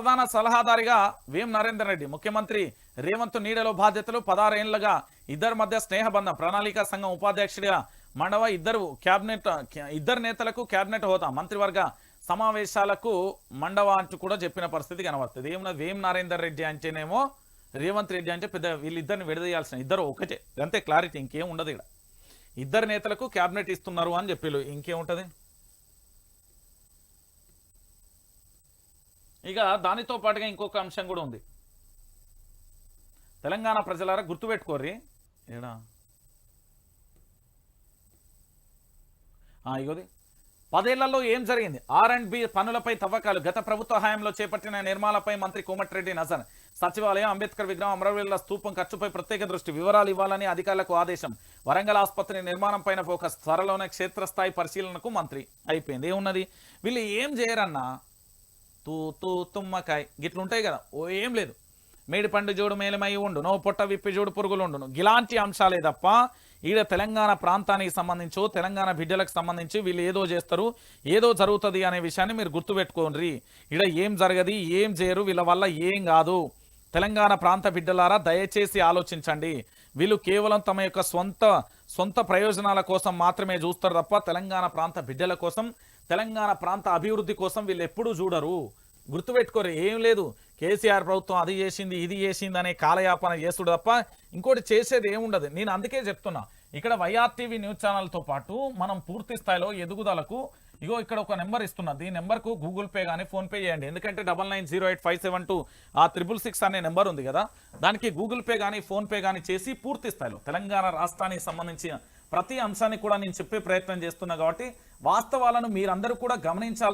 ప్రధాన సలహాదారిగా వేం నరేందర్ రెడ్డి? ముఖ్యమంత్రి రేవంత్ నీడలో బాధ్యతలు పదారేళ్ళుగా ఇద్దరి మధ్య స్నేహబంధం. ప్రణాళిక సంఘం ఉపాధ్యక్షుడిగా మండవ ఇద్దరు క్యాబినెట్ ఇద్దరు నేతలకు క్యాబినెట్ హోదా. మంత్రివర్గ సమావేశాలకు మండవ అంటూ కూడా చెప్పిన పరిస్థితి కనబడుతుంది. ఏమన్నా వేం నరేందర్ రెడ్డి అంటేనేమో రేవంత్ రెడ్డి అంటే పెద్ద వీళ్ళిద్దరిని విడదీయాల్సిన ఇద్దరు ఒకటే. అంతే క్లారిటీ ఇంకేం ఉండదు ఇక్కడ. ఇద్దరు నేతలకు క్యాబినెట్ ఇస్తున్నారు అని చెప్పిళ్ళు. ఇంకేముంటుంది ఇక దానితో పాటుగా ఇంకొక అంశం కూడా ఉంది. తెలంగాణ ప్రజలారా గుర్తుపెట్టుకోర్రి. ఏడా? ఇగోది. పదేళ్ళలో ఏం జరిగింది? ఆర్ అండ్ బి పనులపై తవ్వకాలు. గత ప్రభుత్వ హయాంలో చేపట్టిన నిర్మాణాలపై మంత్రి కోమటిరెడ్డి నజర్. సచివాలయం అంబేద్కర్ విగ్రహం అమరవీరుల స్తూపం ఖర్చుపై ప్రత్యేక దృష్టి. వివరాలు ఇవ్వాలని అధికారులకు ఆదేశం. వరంగల్ ఆసుపత్రి నిర్మాణం పైన ఫోకస్. త్వరలోనే క్షేత్రస్థాయి పరిశీలనకు మంత్రి అయిపోయింది. ఏమున్నది? వీళ్ళు ఏం చేయరన్నా తూ తూ గిట్లు గిట్లుంటాయి కదా. ఓ ఏం లేదు. మేడి పండు జోడు మేలమై ఉండు నో పొట్ట విప్పి జోడు పురుగులు ఉండును. ఇలాంటి అంశాలే తప్ప ఈడ తెలంగాణ ప్రాంతానికి సంబంధించో తెలంగాణ బిడ్డలకు సంబంధించి వీళ్ళు ఏదో చేస్తారు ఏదో జరుగుతుంది అనే విషయాన్ని మీరు గుర్తుపెట్టుకోండి. ఈడ ఏం జరగది ఏం చేయరు వీళ్ళ వల్ల ఏం కాదు. తెలంగాణ ప్రాంత బిడ్డలారా దయచేసి ఆలోచించండి. వీళ్ళు కేవలం తమ యొక్క సొంత సొంత ప్రయోజనాల కోసం మాత్రమే చూస్తారు తప్ప తెలంగాణ ప్రాంత బిడ్డల కోసం తెలంగాణ ప్రాంత అభివృద్ధి కోసం వీళ్ళు ఎప్పుడూ చూడరు. గుర్తుపెట్టుకోరు ఏం లేదు. కేసీఆర్ ప్రభుత్వం అది చేసింది ఇది చేసింది అనే కాలయాపన చేసుడు తప్ప ఇంకోటి చేసేది ఏముండదు. నేను అందుకే చెప్తున్నా ఇక్కడ వైఆర్టీవీ న్యూస్ ఛానల్తో పాటు మనం పూర్తి స్థాయిలో ఎదుగుదలకు ఇగో ఇక్కడ ఒక నెంబర్ ఇస్తున్నా ఈ నెంబర్కు గూగుల్ పే కానీ ఫోన్పే చేయండి. ఎందుకంటే double nine zero eight five seven two ఆ త్రిబుల్ సిక్స్ అనే నెంబర్ ఉంది కదా దానికి గూగుల్ పే కానీ ఫోన్పే కానీ చేసి పూర్తి స్థాయిలో తెలంగాణ రాష్ట్రానికి సంబంధించిన ప్రతి అంశాన్ని కూడా నేను చెప్పే ప్రయత్నం చేస్తున్నా కాబట్టి వాస్తవాలను మీరందరూ కూడా గమనించాలి